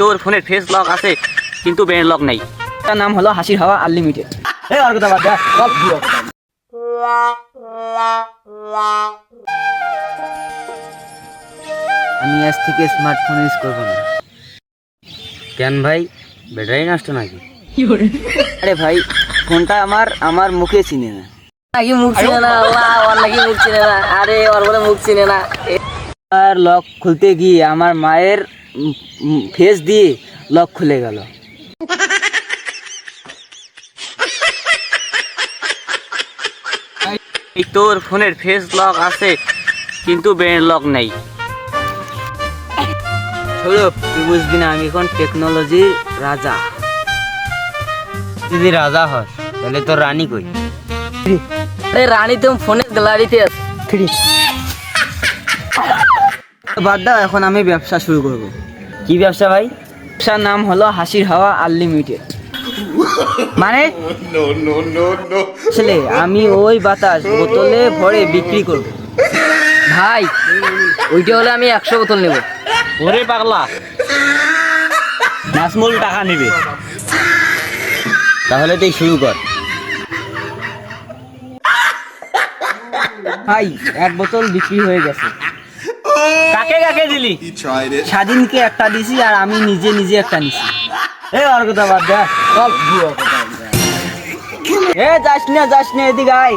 তোর ফোনের face lock আছে কিন্তু ব্রেন লক নাই। তার নাম হলো হাসির হাওয়া আনলিমিটেড আমি আজ থেকে স্মার্টফোন ইউজ করব না। কেন ভাই ব্যাটারি নষ্ট নাকি? আরে ভাই ফোনটা আমার আমার মুখে চিনে না। নাকি মুখ চিনে না আল্লাহ ওর নাকি মুখ চিনে না। আরে ওর বলে মুখ চিনে না। আর লক খুলতে গিয়ে আমার মায়ের ফেস দিয়ে লক খুলে গেল। তোর ফোনের ফেস লক আছে কিন্তু ব্রেন লক নাই। সৌরভ তুই বুঝবি না আমি এখন টেকনোলজির রাজা। যদি রাজা হস তাহলে তোর রানী কই? রানী তুমি ফোনের গ্যালারিতে আছে। বাদ দাও এখন আমি ব্যবসা শুরু করব। কি ব্যবসা ভাই? ব্যবসার নাম হলো হাসির হাওয়া আনলিমিটেড। মানে? ছেলে আমি ওই বাতাস বোতলে ভরে বিক্রি করব। ভাই ওইটা হলে আমি একশো বোতল নেব। ওরে পাগলা। নাজমুল টাকা নেবে। তাহলে তুই শুরু কর। ভাই এক বোতল বিক্রি হয়ে গেছে। কাকে কাকে দিলি. স্বাধীনকে একটা দিছি আর আমি নিজে নিজে একটা নিছি। এ আর কথা বাদ দে। এ যাস না যাস না এদিকে আয়।